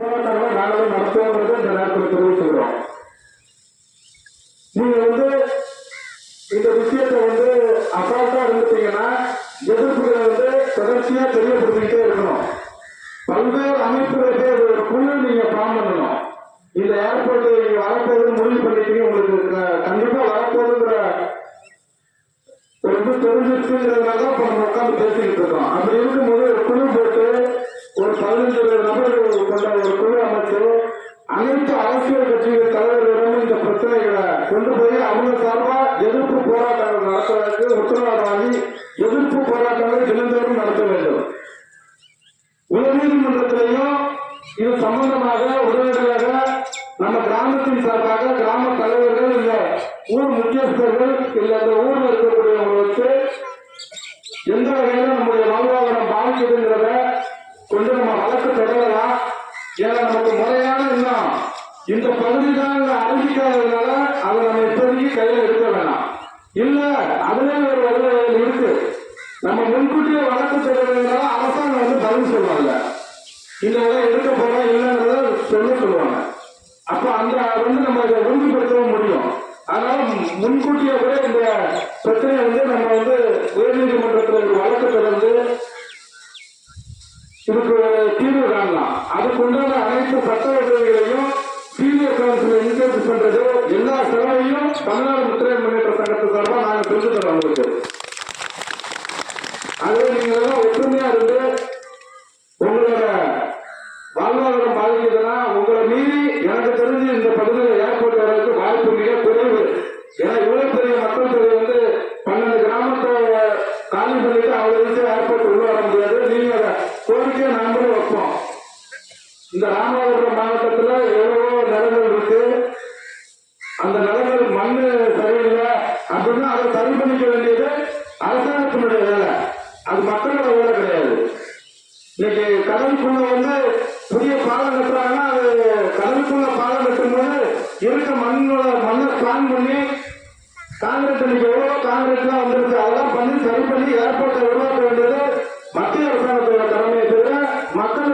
போராட்டங்களை நாங்களும் நடத்துவோங்கிறத இந்த நேரத்தில் தெரிவிச்சுக்கிறோம் நீங்க வந்து இந்த விஷயத்தை வந்து அசால்ட்டா இருந்துட்டீங்கன்னா எதிர்ப்புகளை வந்து தொடர்ச்சியா தெரியப்படுத்திக்கிட்டே இருக்கணும். பல்வேறு அமைப்புகளுக்கு ஒரு குழு நீங்க ஃபார்ம் பண்ணணும். இந்த ஏர்போர்ட் நீங்க வரப்போகுது முடிவு பண்ணிட்டீங்க உங்களுக்கு கண்டிப்பா வரப்போகுதுங்கிற ஒரு இது தெரிஞ்சிருச்சுங்கிறதுனால இப்ப நம்ம உட்காந்து பேசிக்கிட்டு இருக்கோம். அப்படி இருக்கும்போது ஒரு குழு போட்டு நீதிமன்றத்திலையும் இது சம்பந்தமாக உடனடியாக நம்ம கிராமத்தின் சார்பாக கிராம தலைவர்கள் இல்ல ஊர் முக்கியஸ்தர்கள் இல்ல அந்த ஊர்ல இருக்கக்கூடியவங்களை வச்சு எந்த வகையில நம்முடைய வாழ்வாதாரம் பாதிக்குதுங்கிறத கொஞ்சம் நம்ம வழக்கு தொடரலாம். ஏன்னா நமக்கு முறையான இன்னும் இந்த பகுதி தான் அறிவிக்காததுனால அதை நம்ம இப்போதைக்கு கையில எடுக்க வேணாம். இல்ல அதுலயே ஒரு வழிவகைகள் இருக்கு. நம்ம முன்கூட்டியே வழக்கு தொடர்றதுனால அரசாங்கம் வந்து பதில் சொல்லுவாங்க இந்த விலை எடுக்க போறா இல்லைங்கிறத சொல்ல சொல்லுவாங்க. அப்ப அந்த வந்து நம்ம இதை உறுதிப்படுத்தவும் முடியும். அதனால முன்கூட்டியே கூட இந்த பிரச்சனையை வந்து நம்ம வந்து உயர்நீதிமன்றத்தில் ஒரு வழக்கு தொடர்ந்து இதுக்கு தீர்வு காணலாம். அதுக்கு உண்டான அனைத்து சட்ட உதவிகளையும் சீனியர் கவுன்சில் என்கேஜ் பண்றது எல்லா செலவையும் தமிழ்நாடு முத்திரை முன்னேற்ற சங்கத்து சார்பாக நாங்கள் செஞ்சு தரோம் உங்களுக்கு. ஆகவே இந்த ராமநாதபுரம் மாவட்டத்துல எவ்வளவோ நிலங்கள் இருக்கு. அந்த நிலங்கள் மண்ணு சரியில்லை அப்படின்னா அதை சரி பண்ணிக்க வேண்டியது அரசாங்கத்தினுடைய வேலை. அது மக்களோட வேலை கிடையாது. இன்னைக்கு கடலுக்குள்ள வந்து புதிய பாலம் கட்டுறாங்கன்னா அது கடலுக்குள்ள பாலம் கட்டும்போது இருக்க மண்ணோட மண்ணை ஸ்கான் பண்ணி காங்கிரஸ் இன்னைக்கு எவ்வளோ காங்கிரஸ்லாம் வந்துருச்சு அதெல்லாம் பண்ணி சரி பண்ணி ஏர்போர்ட்டை எவ்வளோ